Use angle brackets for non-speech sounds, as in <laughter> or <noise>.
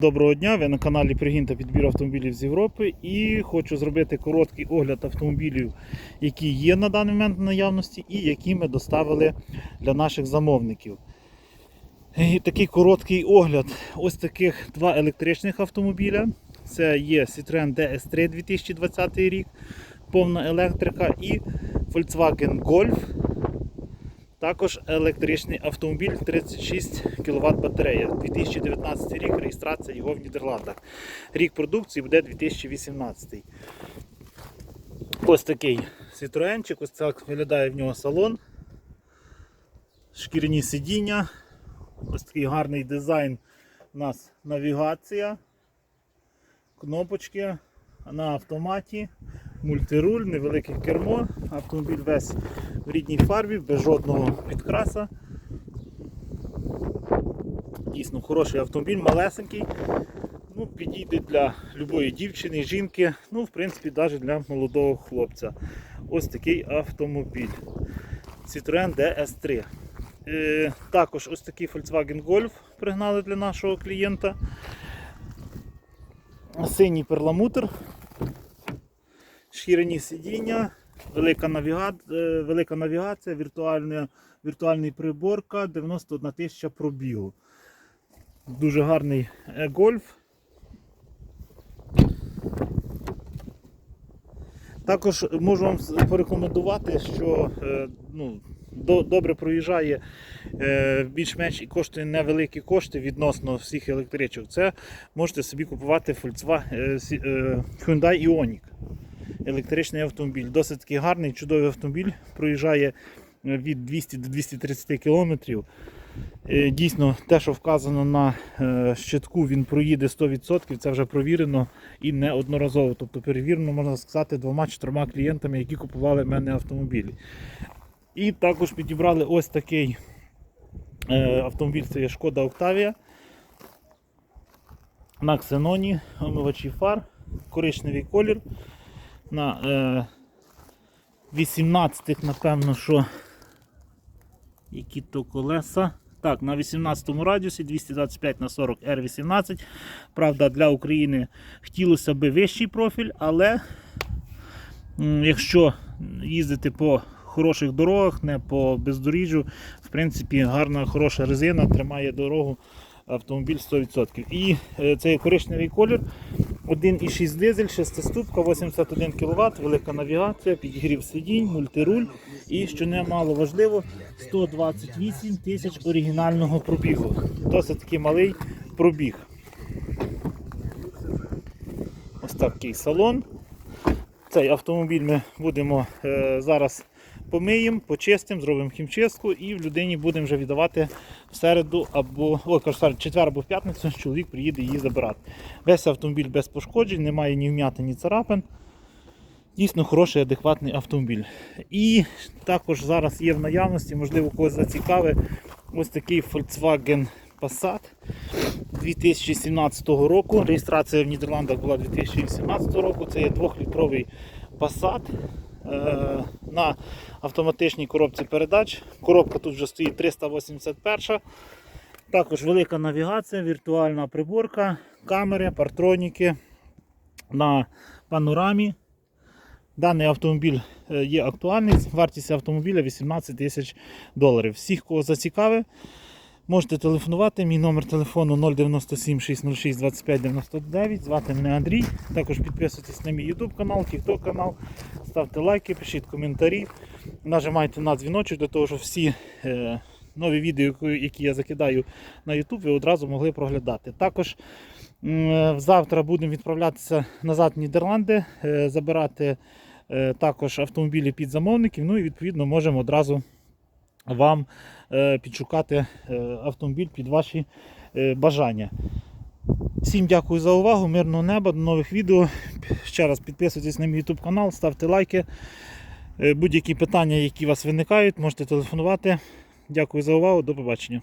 Доброго дня, ви на каналі Пригін та підбір автомобілів з Європи і хочу зробити короткий огляд автомобілів, які є на даний момент в наявності і які ми доставили для наших замовників. І такий короткий огляд ось таких два електричних автомобіля. Це є Citroen DS3 2020 рік, повна електрика і Volkswagen Golf. Також електричний автомобіль 36 кВт батарея. 2019 рік реєстрація його в Нідерландах. Рік продукції буде 2018. Ось такий Citroenчик, ось так виглядає в нього салон. Шкіряні сидіння. Ось такий гарний дизайн. У нас навігація, кнопочки на автоматі, мультируль, невелике кермо, автомобіль весь в рідній фарбі, без жодного підкраса. Дійсно хороший автомобіль, малесенький. Ну, підійде для любої дівчини, жінки, ну, в принципі, навіть для молодого хлопця. Ось такий автомобіль. Citroen DS3. Е, також ось такий Volkswagen Golf пригнали для нашого клієнта. Синій перламутр, шкіряні сидіння, велика, навіга... е, велика навігація, віртуальна, віртуальний приборка, 91 тисяча пробігу. Дуже гарний е, гольф. Також можу вам порекомендувати, що е, ну, добре проїжджає більш-менш і коштує невеликі кошти відносно всіх електричок. Це можете собі купувати Hyundai Ioniq. Електричний автомобіль. Досить такий гарний, чудовий автомобіль. Проїжджає е, від 200 до 230 кілометрів. Е, Дійсно, те, що вказано на е, щитку, він проїде 100%, це вже провірено і неодноразово. Тобто перевірено, можна сказати, двома-чотирма клієнтами, які купували в мене автомобілі. І також підібрали ось такий автомобіль, це є Шкода Октавія. На ксеноні, омивачі фар, коричневий колір. На е, 18-х, напевно, що які то колеса. Так, на 18 радіусі 225 на 40 R18. Правда, для України хотілося б вищий профіль, але якщо їздити по хороших дорогах, не по бездоріжжю, в принципі, гарна, хороша резина, тримає дорогу автомобіль 100%. І е, цей коричневий колір 1,6 дизель, 6 ступка, 81 кВт, велика навігація, підігрів сидінь, мультируль і, що немало важливо, 128 тисяч оригінального пробігу. Досить такий малий пробіг. Ось такий салон. Цей автомобіль ми будемо е, зараз помиємо, почистимо, зробимо хімчистку і в людині будемо вже віддавати в середу або о, кажу, четвер або в п'ятницю, <laughs> чоловік приїде її забирати. Весь автомобіль без пошкоджень, немає ні вм'яти, ні царапин. Дійсно хороший, адекватний автомобіль. І також зараз є в наявності, можливо, когось зацікавить, ось такий Volkswagen Passat 2017 року. Реєстрація в Нідерландах була 2018 року. Це є 2-літровий Passat е, на автоматичній коробці передач. Коробка тут вже стоїть 381. Також велика навігація, віртуальна приборка, камери, партроніки на панорамі. Даний автомобіль е, є актуальний, вартість автомобіля 18 тисяч доларів. Всіх, кого зацікавить, можете телефонувати. Мій номер телефону 097 606 25 99. Звати мене Андрій. Також підписуйтесь на мій YouTube канал, TikTok канал, ставте лайки, пишіть коментарі, нажимайте на дзвіночок для того, щоб всі е, нові відео, які- я закидаю на YouTube, ви одразу могли проглядати. Також м, завтра будемо відправлятися назад в Нідерланди, е, забирати е, також автомобілі під замовників. Ну і відповідно можемо одразу вам е, підшукати е, автомобіль під ваші е, бажання. Всім дякую за увагу, мирного неба, до нових відео. Ще раз підписуйтесь на мій YouTube канал, ставте лайки. Будь-які питання, які у вас виникають, можете телефонувати. Дякую за увагу, до побачення.